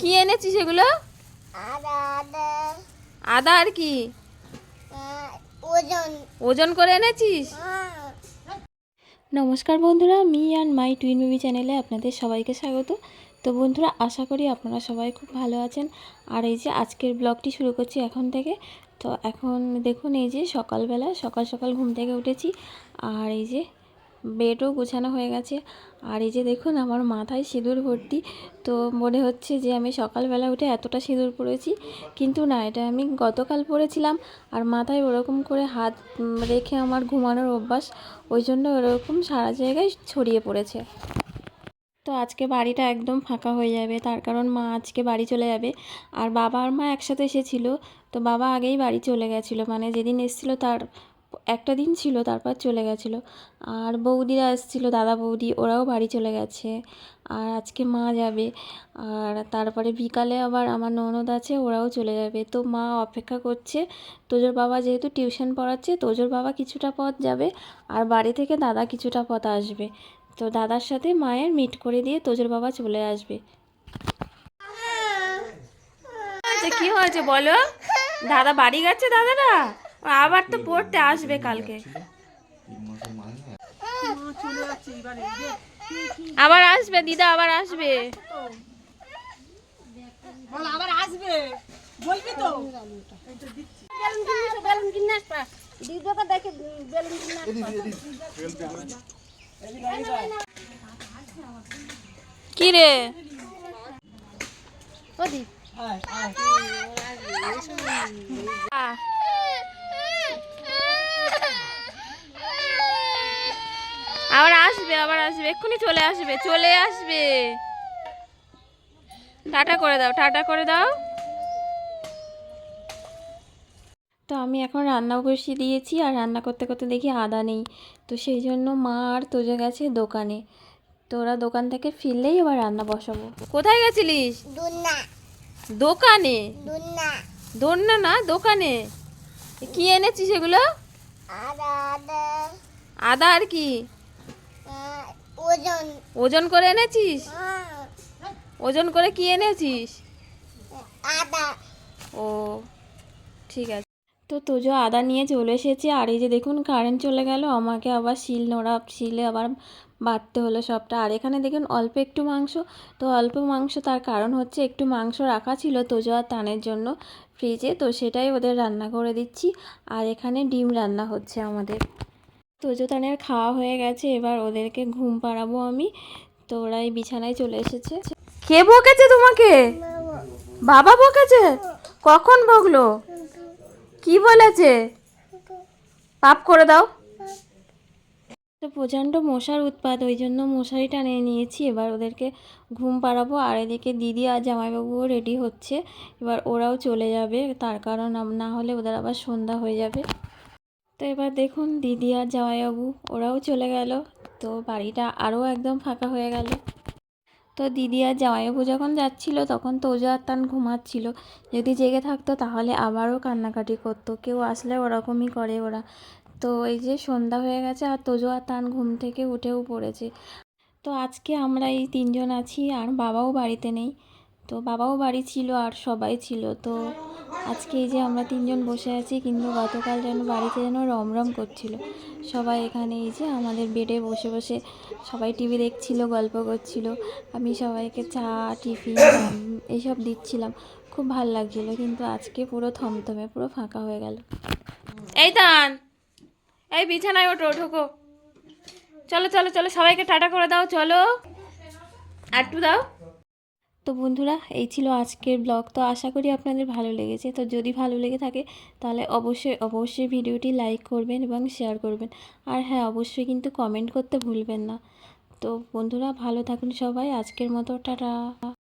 কি এনেছিস এগুলো? আদা আর কি? ওজন করে এনেছিস? নমস্কার বন্ধুরা, me and my twin movie চ্যানেলে আপনাদের সবাইকে স্বাগত। তো বন্ধুরা, আশা করি আপনারা সবাই খুব ভালো আছেন। আর এই যে আজকের ব্লগটি শুরু করছি এখন থেকে। তো এখন দেখুন, এই যে সকালবেলা সকাল সকাল ঘুম থেকে উঠেছি। আর এই যে বেডও গোছানো হয়ে গেছে। আর এই যে দেখুন, আমার মাথায় সিঁদুর ভর্তি। তো মনে হচ্ছে যে আমি সকালবেলা উঠে এতটা সিঁদুর পরেছি। কিন্তু না, এটা আমি গতকাল পরেছিলাম। আর মাথায় ওরকম করে হাত রেখে আমার ঘুমানোর অভ্যাস, ওই জন্য ওরকম সারা জায়গায় ছড়িয়ে পড়েছে। তো আজকে বাড়িটা একদম ফাঁকা হয়ে যাবে। তার কারণ মা আজকে বাড়ি চলে যাবে। আর বাবা আর মা একসাথে এসেছিল। তো বাবা আগেই বাড়ি চলে গেছিল। মানে যেদিন এসেছিল তার একটা দিন ছিল তারপর চলে গেছিল। আর বৌদিরা এসেছিল দাদা বৌদি ওরাও বাড়ি চলে গেছে। আর আজকে মা যাবে। আর তারপরে বিকালে আবার আমার ননদ আছে ওরাও চলে যাবে। তো মা অপেক্ষা করছে তোজোর বাবা যেহেতু টিউশন পড়াচ্ছে তোজোর বাবা কিছুটা পথ যাবে আর বাড়ি থেকে দাদা কিছুটা পথ আসবে। তো দাদার সাথে মায়ের মিট করে দিয়ে তোজোর বাবা চলে আসবে। আচ্ছা কি হয়েছে বলো? দাদা বাড়ি গেছে দাদারা? আবার তো পড়তে আসবে কালকে। আবার আসবে দিদা আবার আসবে। বল আবার আসবে? বলবি তো? বেলুন কিনে আসবা? দিদিকে দেখে বেলুন কি রে? প্রদীপ। আবার আসবে এক্ষুনি চলে আসবে চলে আসবে। টাটা করে দাও টাটা করে দাও। তো আমি এখন রান্না বসিয়ে দিয়েছি আর রান্না করতে করতে দেখি আদা নেই। তো সেই জন্য মা আর তোজে গেছে দোকানে। তো ওরা দোকান থেকে ফিরলেই এবার রান্না বসাবো। কোথায় গেছিলিস? দোকানে? দুন্না দোলনা না দোকানে? কি এনেছিস এগুলো? আদা আর কি? ওজন। ওজন করে এনেছিস? আহ, ওজন করে কি এনেছিস? আদা। ও ঠিক আছে। তো তোজো আদা নিয়ে চলে এসেছে আর এই যে দেখুন কারেন্ট চলে গেল আমাকে আবার শিল নোড়া শিলে আবার বাটতে হলো সবটা। আর এখানে দেখুন অল্প একটু মাংস তো অল্প মাংস তার কারণ হচ্ছে একটু মাংস রাখা ছিল তোজো আর টানের জন্য ফ্রিজে তো সেটাই ওদের রান্না করে দিচ্ছি। আর এখানে ডিম রান্না হচ্ছে আমাদের। তোজো তানের খাওয়া হয়ে গেছে, এবার ওদেরকে ঘুম পাড়াবো আমি। তো ওরা বিছানায় চলে এসেছে। কে বকেছে তোমাকে? বাবা বকেছে? কখন বকলো? কি বলেছে? পাপ করে দাও। প্রচণ্ড মশার উৎপাত, ওই জন্য মশারি নিয়ে নিয়েছি। এবার ওদেরকে ঘুম পাড়াবো। আর এদিকে দিদি আর জামাইবাবুও রেডি হচ্ছে। এবার ওরাও চলে যাবে। তার কারণ না হলে ওদের আবার সন্ধ্যা হয়ে যাবে। তো এবার দেখুন দিদি আর জামাইবাবু, ওরাও চলে গেল। তো বাড়িটা আরও একদম ফাঁকা হয়ে গেল। তো দিদি আর জামাইবাবু যখন যাচ্ছিল, তখন তোজো আর তান ঘুমাচ্ছিল। যদি জেগে থাকতো, তাহলে আবারও কান্নাকাটি করতো। কেউ আসলে ওরকমই করে ওরা। তো এই যে সন্ধ্যা হয়ে গেছে আর তোজো আর তান ঘুম থেকে উঠেও পড়েছে। তো আজকে আমরা এই তিনজন আছি, আর বাবাও বাড়িতে নেই। তো বাবাও বাড়ি ছিল আর সবাই ছিল। তো আজকে এই যে আমরা তিনজন বসে আছি, কিন্তু গতকাল যেন বাড়িতে যেন রমরম করছিল। সবাই এখানে এই যে আমাদের বেডে বসে বসে সবাই টিভি দেখছিল, গল্প করছিল। আমি সবাইকে চা, টিফিন এইসব দিচ্ছিলাম। খুব ভালো লাগছিল, কিন্তু আজকে পুরো থমথমে, পুরো ফাঁকা হয়ে গেল। এই তান এই বিছানায় ওঠো, ঢোকো। চলো চলো চলো, সবাইকে টাটা করে দাও, চলো। আটটু দাও। তো বন্ধুরা, এই ছিল আজকের ব্লগ। তো আশা করি আপনাদের ভালো লেগেছে। তো যদি ভালো লেগে থাকে, তাহলে অবশ্যই অবশ্যই ভিডিওটি লাইক করবেন এবং শেয়ার করবেন। আর হ্যাঁ অবশ্যই কিন্তু কমেন্ট করতে ভুলবেন না। তো বন্ধুরা, ভালো থাকুন সবাই। আজকের মতো, টাটা।